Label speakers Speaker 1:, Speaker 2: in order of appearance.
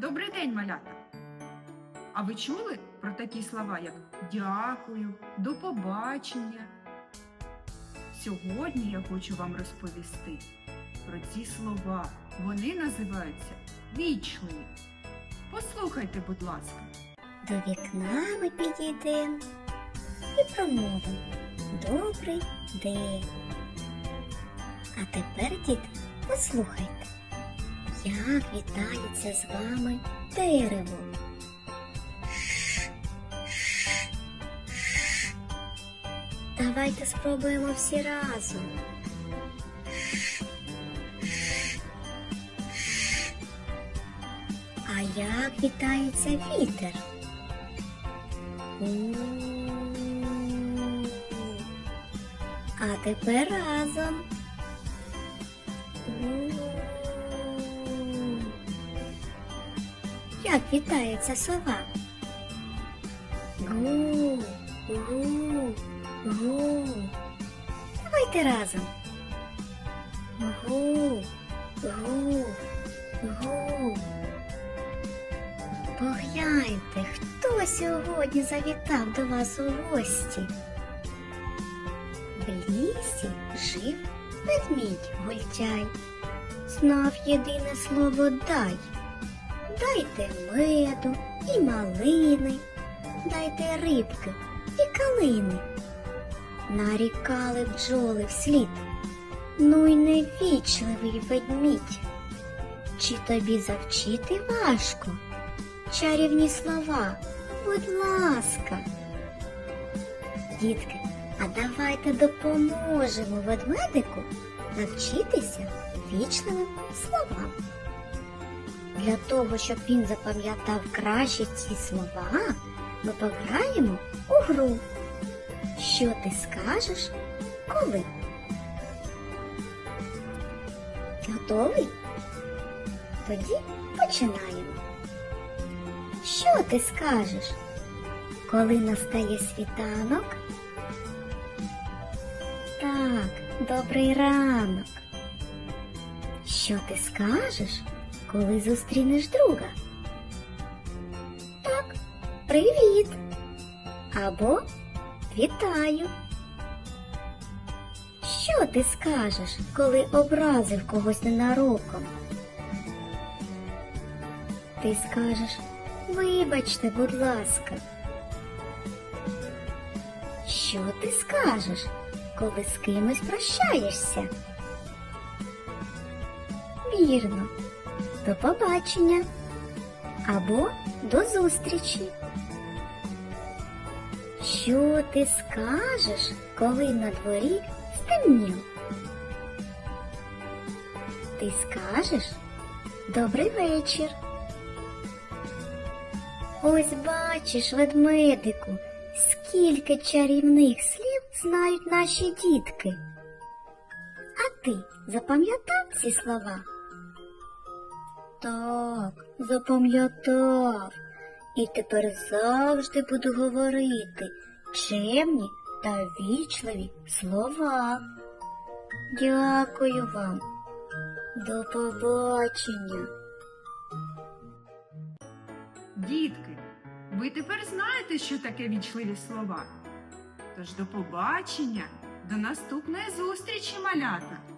Speaker 1: Добрий день, малята! А ви чули про такі слова, як дякую, до побачення? Сьогодні я хочу вам розповісти про ці слова. Вони називаються вічливі. Послухайте, будь ласка.
Speaker 2: До вікна ми підійдемо і промовимо Добрий день. А тепер, діти, послухайте, як вітається з вами дерево. Давайте спробуємо всі разом. А як вітається вітер? У. А тепер разом. Як вітається сова? Гу, гу, гу. Давайте разом. Гу, гу, гу. Погляньте, хто сьогодні завітав до вас у гості. В лісі жив ведмідь гультяй, знав єдине слово дай. Дайте меду і малини, дайте рибки і калини. Нарікали бджоли вслід. Ну й невічливий ведмідь. Чи тобі завчити важко? Чарівні слова, будь ласка. Дітки, а давайте допоможемо ведмедику навчитися вічливим словам. Для того, щоб він запам'ятав краще ці слова, ми пограємо у гру. Що ти скажеш, коли? Готовий? Тоді починаємо. Що ти скажеш, коли настає світанок? Так, добрий ранок. Що ти скажеш, коли зустрінеш друга? Так, привіт. Або вітаю. Що ти скажеш, коли образив когось ненароком? Ти скажеш, вибачте, будь ласка. Що ти скажеш, коли з кимось прощаєшся? Вірно, до побачення або до зустрічі. Що ти скажеш, коли на дворі стемніло? Ти скажеш добрий вечір. Ось бачиш, ведмедику, скільки чарівних слів знають наші дітки. А ти запам'ятав ці слова? Так, запам'ятав. І тепер завжди буду говорити чемні та вічливі слова. Дякую вам. До побачення.
Speaker 1: Дітки, ви тепер знаєте, що таке вічливі слова. Тож до побачення, до наступної зустрічі, малята!